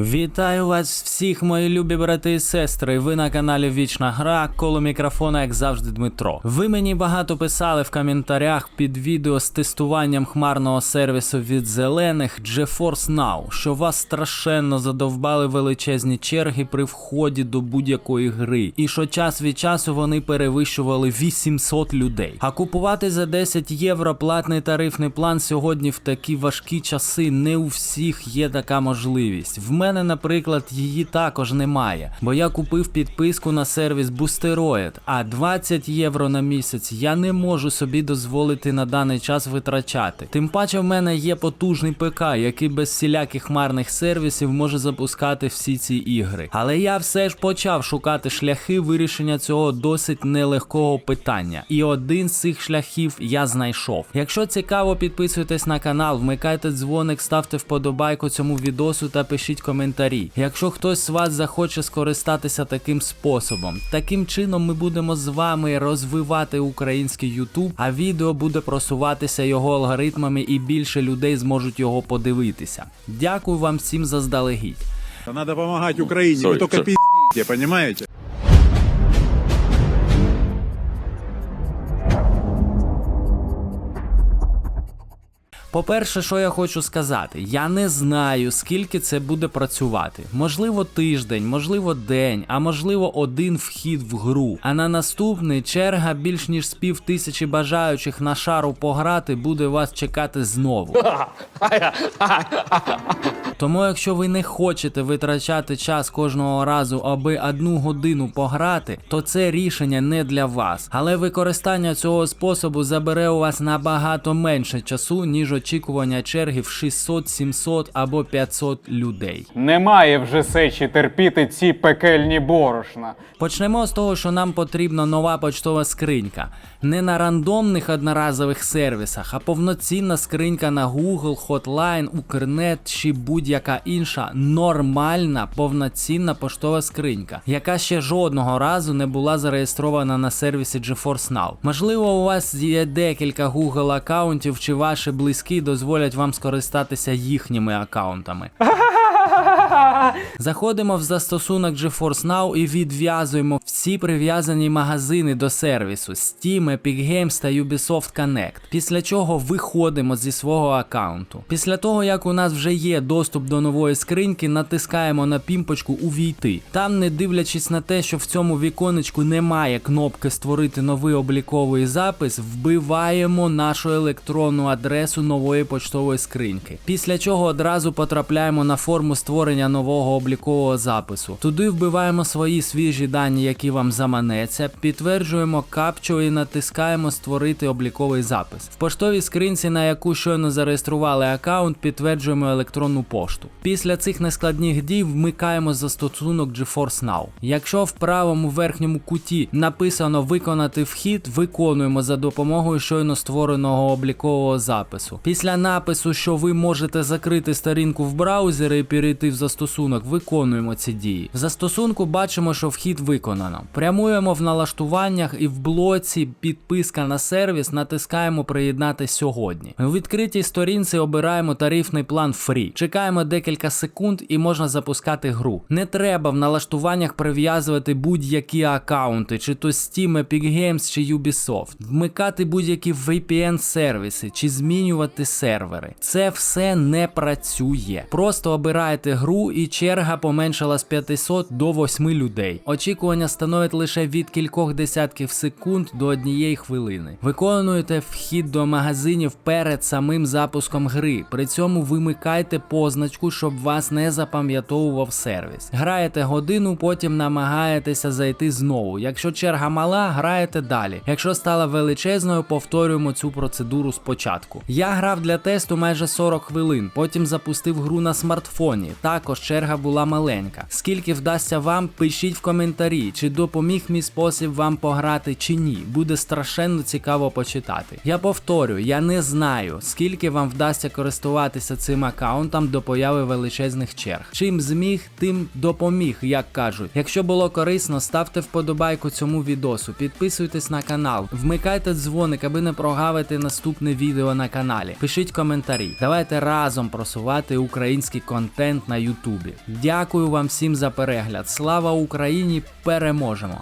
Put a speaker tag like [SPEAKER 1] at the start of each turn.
[SPEAKER 1] Вітаю вас всіх, мої любі брати і сестри. Ви на каналі Вічна Гра, коло мікрофона, як завжди, Дмитро. Ви мені багато писали в коментарях під відео з тестуванням хмарного сервісу від зелених GeForce Now, що вас страшенно задовбали величезні черги при вході до будь-якої гри, і що час від часу вони перевищували 800 людей. А купувати за 10 євро платний тарифний план сьогодні в такі важкі часи не у всіх є така можливість. В мене, наприклад, її також немає, бо я купив підписку на сервіс Boosteroid, а 20 євро на місяць я не можу собі дозволити на даний час витрачати. Тим паче в мене є потужний ПК, який без всіляких хмарних сервісів може запускати всі ці ігри. Але я все ж почав шукати шляхи вирішення цього досить нелегкого питання. І один з цих шляхів я знайшов. Якщо цікаво, підписуйтесь на канал, вмикайте дзвоник, ставте вподобайку цьому відосу та пишіть коментарі. Якщо хтось з вас захоче скористатися таким способом, таким чином ми будемо з вами розвивати український YouTube, а відео буде просуватися його алгоритмами і більше людей зможуть його подивитися. Дякую вам всім заздалегідь.
[SPEAKER 2] Надо допомагати Україні,
[SPEAKER 3] ви
[SPEAKER 2] тільки только
[SPEAKER 3] sorry.
[SPEAKER 1] По-перше, що я хочу сказати, я не знаю, скільки це буде працювати. Можливо, тиждень, можливо, день, а можливо, один вхід в гру. А на наступний черга більш ніж з пів тисячі бажаючих на шару пограти буде вас чекати знову. Тому, якщо ви не хочете витрачати час кожного разу, аби одну годину пограти, то це рішення не для вас. Але використання цього способу забере у вас набагато менше часу, ніж очікування черги в 600, 700 або 500 людей.
[SPEAKER 4] Немає вже сечі терпіти ці пекельні борошна.
[SPEAKER 1] Почнемо з того, що нам потрібна нова почтова скринька. Не на рандомних одноразових сервісах, а повноцінна скринька на Google, Hotline, Укрнет чи будь-яка інша нормальна повноцінна поштова скринька, яка ще жодного разу не була зареєстрована на сервісі GeForce Now. Можливо, у вас є декілька Google аккаунтів, чи ваші близькі дозволять вам скористатися їхніми аккаунтами. Заходимо в застосунок GeForce Now і відв'язуємо всі прив'язані магазини до сервісу Steam, Epic Games та Ubisoft Connect. Після чого виходимо зі свого аккаунту. Після того, як у нас вже є доступ до нової скриньки, натискаємо на пімпочку Увійти. Там, не дивлячись на те, що в цьому віконечку немає кнопки Створити новий обліковий запис, вбиваємо нашу електронну адресу нової почтової скриньки. Після чого одразу потрапляємо на форму створення нового облікового запису. Туди вбиваємо свої свіжі дані, які вам заманеться, підтверджуємо капчу і натискаємо Створити обліковий запис. В поштовій скринці, на яку щойно зареєстрували аккаунт, підтверджуємо електронну пошту. Після цих нескладних дій вмикаємо застосунок GeForce Now. Якщо в правому верхньому куті написано Виконати вхід, виконуємо за допомогою щойно створеного облікового запису. Після напису, що ви можете закрити сторінку в браузері і перейти в застосунок, виконуємо ці дії. В застосунку бачимо, що вхід виконано. Прямуємо в налаштуваннях і в блоці підписка на сервіс натискаємо Приєднати сьогодні. У відкритій сторінці обираємо тарифний план Free. Чекаємо декілька секунд і можна запускати гру. Не треба в налаштуваннях прив'язувати будь-які аккаунти, чи то Steam, Epic Games чи Ubisoft, вмикати будь-які VPN сервіси чи змінювати сервери. Це все не працює. Просто обираєте гру і черга поменшала з 500 до 8 людей. Очікування становить лише від кількох десятків секунд до однієї хвилини. Виконуєте вхід до магазинів перед самим запуском гри. При цьому вимикайте позначку, щоб вас не запам'ятовував сервіс. Граєте годину, потім намагаєтеся зайти знову. Якщо черга мала, граєте далі. Якщо стала величезною, повторюємо цю процедуру спочатку. Я грав для тесту майже 40 хвилин, потім запустив гру на смартфоні. Також черга була маленька. Скільки вдасться вам, пишіть в коментарі, чи допоміг мій спосіб вам пограти чи ні. Буде страшенно цікаво почитати. Я повторю, я не знаю, скільки вам вдасться користуватися цим аккаунтом до появи величезних черг. Чим зміг, тим допоміг, як кажуть. Якщо було корисно, ставте вподобайку цьому відосу, підписуйтесь на канал, вмикайте дзвоник, аби не прогавити наступне відео на каналі. Пишіть коментарі. Давайте разом просувати український контент на Ютубі. Дякую вам всім за перегляд. Слава Україні! Переможемо!